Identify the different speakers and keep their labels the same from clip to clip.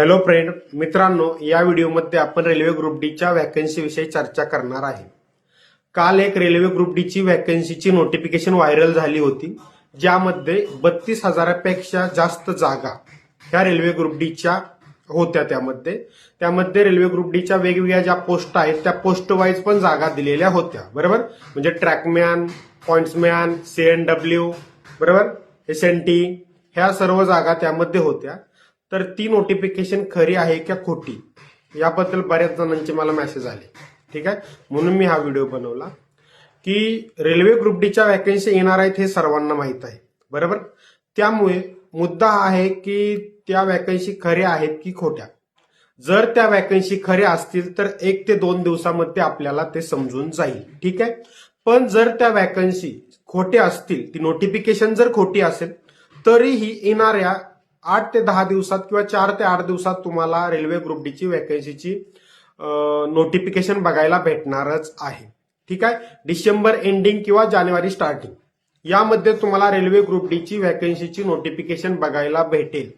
Speaker 1: Hello friend मित्रांनो या व्हिडिओमध्ये आपण रेल्वे ग्रुप डीच्या वॅकन्सीविषयी चर्चा करणार आहे. काल एक रेल्वे ग्रुप डीची वॅकन्सीची नोटिफिकेशन व्हायरल झाली होती ज्यामध्ये बत्तीस हजारापेक्षा जास्त जागा ह्या रेल्वे ग्रुप डीच्या होत्या त्यामध्ये. त्यामध्ये रेल्वे ग्रुप डीच्या वेगवेगळ्या ज्या पोस्ट आहेत त्या पोस्ट वाईज पण जागा दिलेल्या होत्या. बरोबर? म्हणजे ट्रॅकमॅन पॉइंट्समॅन डब्ल्यू बरोबर? एस एन टी ह्या सर्व जागा त्यामध्ये होत्या. तर ती नोटिफिकेशन खरी आहे का खोटी? याबद्दल बऱ्याच जणांचे मला मेसेज आले. ठीक आहे? म्हणून मी हा व्हिडिओ बनवला. की रेल्वे ग्रुप डीच्या वॅकन्सी येणार आहेत हे सर्वांना माहीत आहे. बरोबर? त्यामुळे मुद्दा हा आहे की त्या वॅकन्सी खऱ्या आहेत की खोट्या? जर त्या वॅकन्सी खऱ्या असतील तर एक ते दोन दिवसामध्ये आपल्याला ते समजून जाईल. ठीक आहे? पण जर त्या वॅकन्सी खोट्या असतील ती नोटिफिकेशन जर खोटी असेल तरीही येणाऱ्या आठ ते दहा दिवसात किंवा चार ते आठ दिवसात तुम्हाला रेल्वे ग्रुप डीची वॅकन्सीची नोटिफिकेशन बघायला भेटणारच आहे. ठीक आहे? डिसेंबर एंडिंग किंवा जानेवारी स्टार्टिंग यामध्ये तुम्हाला रेल्वे ग्रुप डीची वॅकन्सीची नोटिफिकेशन बघायला भेटेल.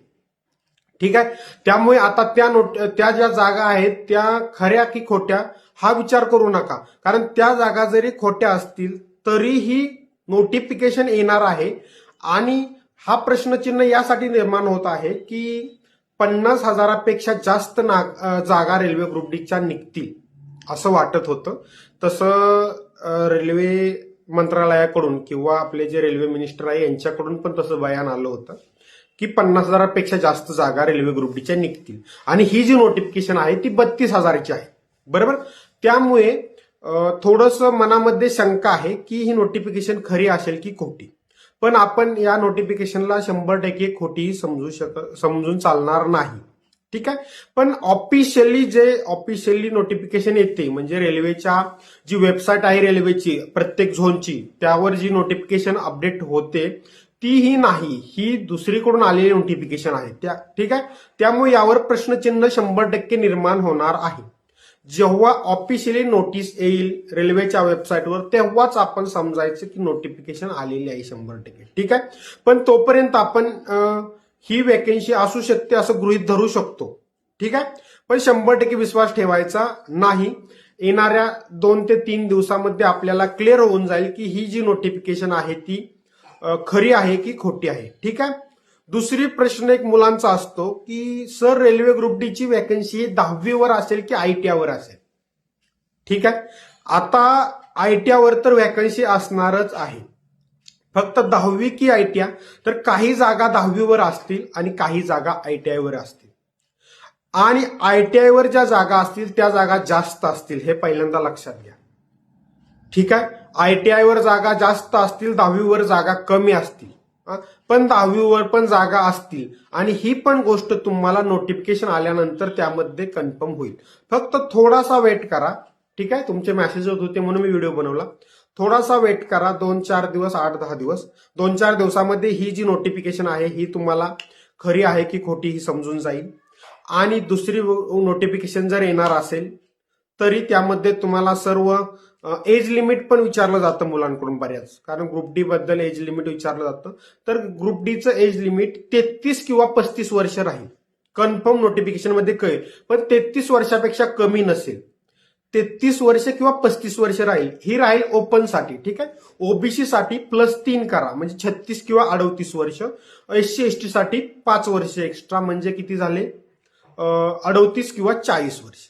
Speaker 1: ठीक आहे? त्यामुळे आता त्या नोट त्या ज्या जागा आहेत त्या खऱ्या की खोट्या हा विचार करू नका. कारण त्या जागा जरी खोट्या असतील तरीही नोटिफिकेशन येणार आहे. आणि हा प्रश्नचिन्ह यासाठी निर्माण होत आहे की पन्नास हजारापेक्षा जास्त नाग जागा रेल्वे ग्रुप डीच्या निघतील असं वाटत होतं. तसं रेल्वे मंत्रालयाकडून किंवा आपले जे रेल्वे मिनिस्टर आहे यांच्याकडून पण तसं बयान आलं होतं की पन्नास हजारापेक्षा जास्त जागा रेल्वे ग्रुप डीच्या निघतील. आणि ही जी नोटिफिकेशन आहे ती बत्तीस हजाराची आहे. बरोबर? त्यामुळे थोडस मनामध्ये शंका आहे की ही नोटिफिकेशन खरी असेल की खोटी. पण आपण या नोटिफिकेशनला शंभर टक्के खोटी समजू शक समजून चालणार नाही. ठीक आहे? पण ऑफिशियली जे ऑफिशियली नोटिफिकेशन येते म्हणजे रेल्वेच्या जी वेबसाईट आहे रेल्वेची प्रत्येक झोनची त्यावर जी नोटिफिकेशन अपडेट होते ती ही नाही. ही दुसरीकडून आलेली नोटिफिकेशन आहे. त्या ठीक आहे? त्यामुळे यावर प्रश्नचिन्ह शंभर टक्के निर्माण होणार आहे. जेव्हा ऑफिशियली नोटीस येईल रेल्वेच्या वेबसाईटवर तेव्हाच आपण समजायचं की नोटिफिकेशन आलेली आहे शंभर टक्के. ठीक आहे? पण तोपर्यंत आपण ही वॅकेन्सी असू शकते असं गृहीत धरू शकतो. ठीक आहे? पण शंभर टक्के विश्वास ठेवायचा नाही. येणाऱ्या दोन ते तीन दिवसामध्ये आपल्याला क्लिअर होऊन जाईल की ही जी नोटिफिकेशन आहे ती खरी आहे की खोटी आहे. ठीक आहे? दुसरी प्रश्न एक मुलांचा असतो की सर रेल्वे ग्रुप डी ची वॅकन्सी दहावीवर असेल की आयटीआवर असेल? ठीक आहे? आता आयटीआवर तर वॅकन्सी असणारच आहे. फक्त दहावी की आयटीआय? तर काही जागा दहावीवर असतील आणि काही जागा आयटीआयवर असतील. आणि आयटीआयवर ज्या जागा असतील त्या जागा जास्त असतील हे पहिल्यांदा लक्षात घ्या. ठीक आहे? आयटीआयवर जागा जास्त असतील दहावीवर जागा कमी असतील. पण दहावीवर पण जागा असतील. आणि ही पण गोष्ट तुम्हाला नोटिफिकेशन आल्यानंतर त्यामध्ये कन्फर्म होईल. फक्त थोडासा वेट करा. ठीक आहे? तुमचे मेसेज होत होते म्हणून मी व्हिडिओ बनवला. थोडासा वेट करा. दोन चार दिवस आठ दहा दिवस. दोन चार दिवसामध्ये ही जी नोटिफिकेशन आहे ही तुम्हाला खरी आहे की खोटी ही समजून जाईल. आणि दुसरी नोटिफिकेशन जर येणार असेल तरी त्यामध्ये तुम्हाला सर्व एज लिमिट पण विचारलं जातं मुलांकडून बऱ्याच. कारण ग्रुप डी बद्दल एज लिमिट विचारलं जातं. तर ग्रुप डीचं एज लिमिट तेहतीस किंवा पस्तीस वर्ष राहील. कन्फर्म नोटिफिकेशनमध्ये कळेल. पण तेहतीस वर्षापेक्षा कमी नसेल. तेहतीस वर्ष किंवा पस्तीस वर्ष राहील. ही राहील ओपनसाठी ठीक आहे? ओबीसी साठी प्लस तीन करा. म्हणजे छत्तीस किंवा अडतीस वर्ष. एससी एसटी साठी पाच वर्ष एक्स्ट्रा म्हणजे किती झाले? अडतीस किंवा चाळीस वर्ष.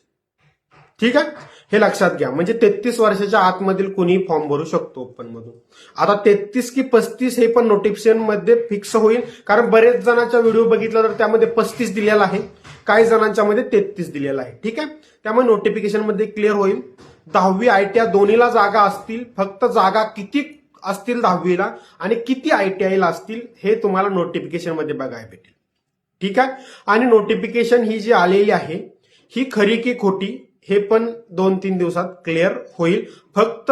Speaker 1: ठीक आहे? हे लक्षात घ्या. म्हणजे तेहतीस वर्षाच्या आतमधील कुणीही फॉर्म भरू शकतो ओपन मधून. आता तेहतीस की पस्तीस हे पण नोटिफिकेशनमध्ये फिक्स होईल. कारण बरेच जणांचा व्हिडिओ बघितला तर त्यामध्ये पस्तीस दिलेला आहे. काही जणांच्या मध्ये तेहतीस दिलेला आहे. ठीक आहे? त्यामुळे नोटिफिकेशनमध्ये क्लिअर होईल. दहावी आयटीआय दोन्हीला जागा असतील. फक्त जागा किती असतील दहावीला आणि किती आयटीआयला असतील हे तुम्हाला नोटिफिकेशनमध्ये बघायला भेटेल. ठीक आहे? आणि नोटिफिकेशन ही जी आलेली आहे ही खरी की खोटी? हे पण दोन तीन दिवसात क्लिअर होईल. फक्त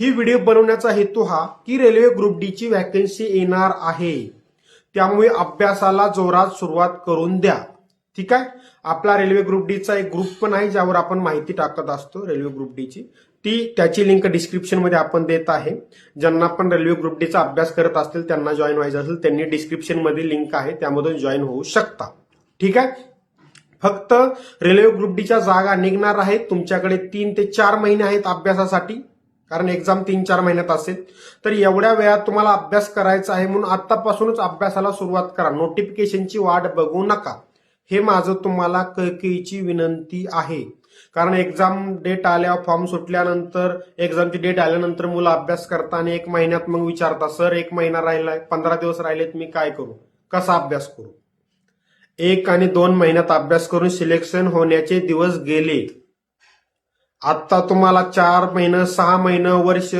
Speaker 1: ही व्हिडिओ बनवण्याचा हेतू हा की रेल्वे ग्रुप डी ची वॅकन्सी येणार आहे. त्यामुळे अभ्यासाला जोरात सुरुवात करून द्या. ठीक आहे? आपला रेल्वे ग्रुप डीचा एक ग्रुप पण आहे ज्यावर आपण माहिती टाकत असतो रेल्वे ग्रुप डीची ती त्याची लिंक डिस्क्रिप्शनमध्ये आपण देत आहे. ज्यांना पण रेल्वे ग्रुप डीचा अभ्यास करत असतील त्यांना जॉईन व्हायचं असेल त्यांनी डिस्क्रिप्शनमध्ये लिंक आहे त्यामधून जॉईन होऊ शकता. ठीक आहे? फक्त रेल्वे ग्रुप डीच्या जागा निघणार आहेत. तुमच्याकडे तीन ते चार महिने आहेत अभ्यासासाठी. कारण एक्झाम तीन चार महिन्यात असेल. तर एवढ्या वेळात तुम्हाला अभ्यास करायचा आहे म्हणून आतापासूनच अभ्यासाला सुरुवात करा. नोटिफिकेशनची वाट बघू नका. हे माझं तुम्हाला कळकळीची विनंती आहे. कारण एक्झाम डेट आल्यावर फॉर्म सुटल्यानंतर एक्झामची डेट आल्यानंतर मुलं अभ्यास करताना एक महिन्यात मग विचारता सर एक महिना राहिलाय पंधरा दिवस राहिलेत मी काय करू? कसा अभ्यास करू? एक आणि दोन महिन्यात अभ्यास करून सिलेक्शन होण्याचे दिवस गेले. आता तुम्हाला चार महिनं सहा महिनं वर्ष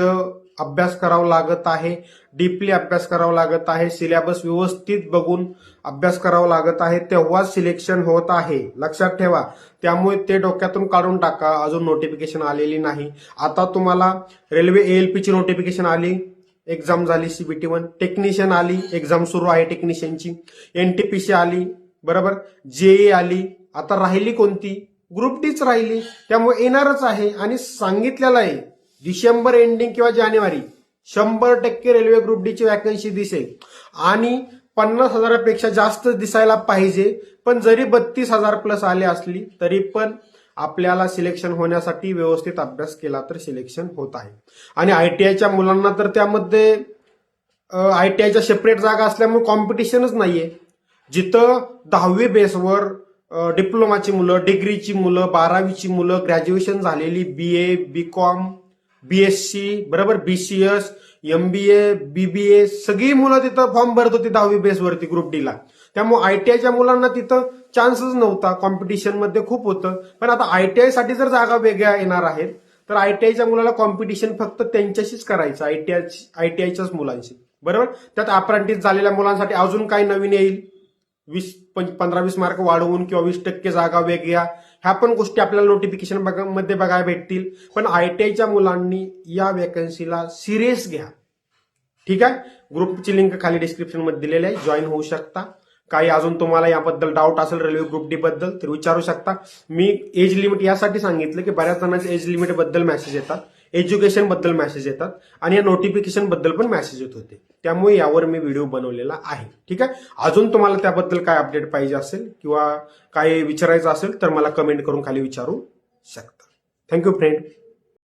Speaker 1: अभ्यास करावा लागत आहे. डीपली अभ्यास करावा लागत आहे. सिलेबस व्यवस्थित बघून अभ्यास करावा लागत आहे. तेव्हाच सिलेक्शन होत आहे. लक्षात ठेवा. त्यामुळे ते डोक्यातून काढून टाका. अजून नोटिफिकेशन आलेली नाही. आता तुम्हाला रेल्वे एएलपीची नोटिफिकेशन आली. एक्झाम झाली सीबीटी वन टेक्निशियन आली. एक्झाम सुरू आहे टेक्निशियनची एनटीपीसी आली. बरोबर? जेई आली आता राहिली कोणती? ग्रुप डीच राहिली. त्यामुळे येणारच आहे आणि सांगितलेलं आहे डिसेंबर एंडिंग किंवा जानेवारी शंभर टक्के रेल्वे ग्रुप डीची वॅकन्सी दिसेल. आणि पन्नास हजारापेक्षा जास्त दिसायला पाहिजे पण जरी बत्तीस हजार प्लस आले असली तरी पण आपल्याला सिलेक्शन होण्यासाठी व्यवस्थित अभ्यास केला तर सिलेक्शन होत आहे. आणि आयटीआयच्या मुलांना तर त्यामध्ये आयटीआयच्या सेपरेट जागा असल्यामुळे कॉम्पिटिशनच नाहीये. जिथं दहावी बेसवर डिप्लोमाची मुलं डिग्रीची मुलं बारावीची मुलं ग्रॅज्युएशन झालेली B A B com B S C बरोबर B C S M B A B B A सगळी मुलं तिथं फॉर्म भरत होती दहावी बेसवरती ग्रुप डीला त्यामुळे आयटीआयच्या मुलांना तिथं चान्सच नव्हता. कॉम्पिटिशनमध्ये खूप होतं. पण आता आय टी आयसाठी जर जागा वेगळ्या येणार आहेत तर आयटीआयच्या मुलाला कॉम्पिटिशन फक्त त्यांच्याशीच करायचं आयटीआय आयटीआयच्याच मुलांशी. बरोबर? त्यात अप्रेंटिस झालेल्या मुलांसाठी अजून काय नवीन येईल. वीस पंधरा वीस मार्क वाढवून किंवा वीस टक्के जागा वेगळ्या ह्या पण गोष्टी आपल्याला नोटिफिकेशनमध्ये बघायला भेटतील. पण आय टी आयच्या मुलांनी या वेकन्सीला सिरियस घ्या. ठीक आहे? ग्रुपची लिंक खाली डिस्क्रिप्शनमध्ये दिलेली आहे. जॉईन होऊ शकता. काही अजून तुम्हाला याबद्दल डाऊट असेल रेल्वे ग्रुप डी बद्दल तर विचारू शकता. मी एज लिमिट यासाठी सांगितलं की बऱ्याच जणांच्या एज लिमिटबद्दल मेसेज येतात. एज्युकेशनबद्दल मेसेज येतात आणि या नोटिफिकेशनबद्दल पण मेसेज येत होते. त्यामुळे यावर मी व्हिडिओ बनवलेला आहे. ठीक आहे? अजून तुम्हाला त्याबद्दल काय अपडेट पाहिजे असेल किंवा काय विचारायचं असेल तर मला कमेंट करून खाली विचारू शकता. Thank you friend